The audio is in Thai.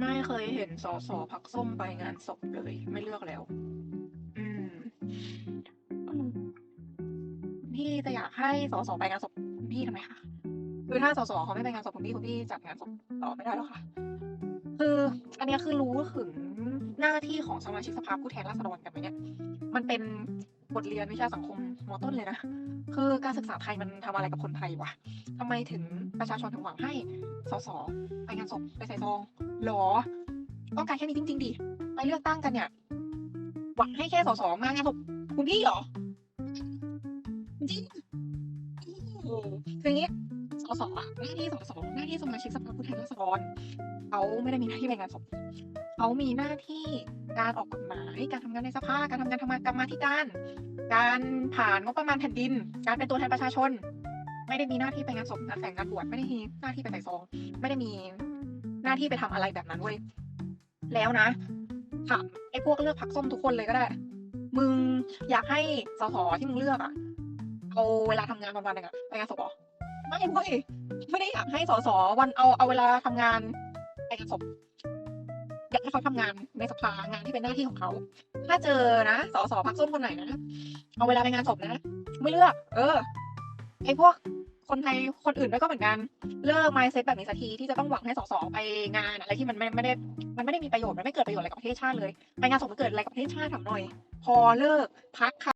ไม่เคยเห็นสสพรรคส้มไปงานศพเลย ไม่เลือกแล้ว อืมอืมพี่จะอยากให้สสไปงานศพคุณพี่ทำไมคะคือถ้าสสเขาไม่ไปงานศพคุณพี่คุณพี่จัดงานศพต่อไม่ได้แล้วค่ะ คืออันเนี้ยคือรู้ถึงหน้าที่ของสมาชิกสภาผู้แทนราษฎรกันไหมเนี่ยมันเป็นบทเรียนวิชาสังคมมต้นเลยนะคือการศึกษาไทยมันทำอะไรกับคนไทยวะทำไมถึงประชาชนถึงหวังให้สสไปงานศพไปใส่ซอง หรอ ต้องการแค่นี้จริง ๆดิไปเลือกตั้งกันเนี่ย หวังให้แค่สสมางานศพคุณพี่หรอ จริงคืออย่างนี้สสอะหน้าที่สสหน้าที่สมาชิกสภาผู้แทนราษฎรเขาไม่ได้มีหน้าที่ไปงานศพเขามีหน้าที่การออกกฎหมาย การทำงานในสภา การทำงานทำงานกรรมาธิการ การผ่านงบประมาณแผ่นดิน การเป็นตัวแทนประชาชน ไม่ได้มีหน้าที่ไปงานศพงานแต่งงานบวชไม่ได้มีหน้าที่ไปใส่ซอง ไม่ได้มี หน้าที่ไปทำอะไรแบบนั้นเว้ยแล้วนะถามไอ้พวกเลือกพักส้มทุกคนเลยก็ได้ มึงอยากให้สสที่มึงเลือกอะเอาเวลาทำงานวันๆหนึงอะไปงานศพหรอไม่เว้ยไม่ได้อยากให้สสวันเอาเอาเวลาทำงานไปงานศพอยากให้เขาทำงานในสภางานที่เป็นหน้าที่ของเขา ถ้าเจอนะสสพักส้มคนไหนนะเอาเวลาไปงานศพนะ ไม่เลือก เออไอ้พวก คนไทยคนอื่นด้วยก็เหมือนกัน เลิก mindset แบบนี้สักทีที่จะต้องหวังให้สสไปงานอะไรที่มันไม่ไม่ได้มันไม่ได้มีประโยชน์มันไม่เกิดประโยชน์อะไรกับประเทศชาติเลยไปงานศพมันเกิดอะไรกับประเทศชาติถามหน่อย พอเลิกพักค่ะ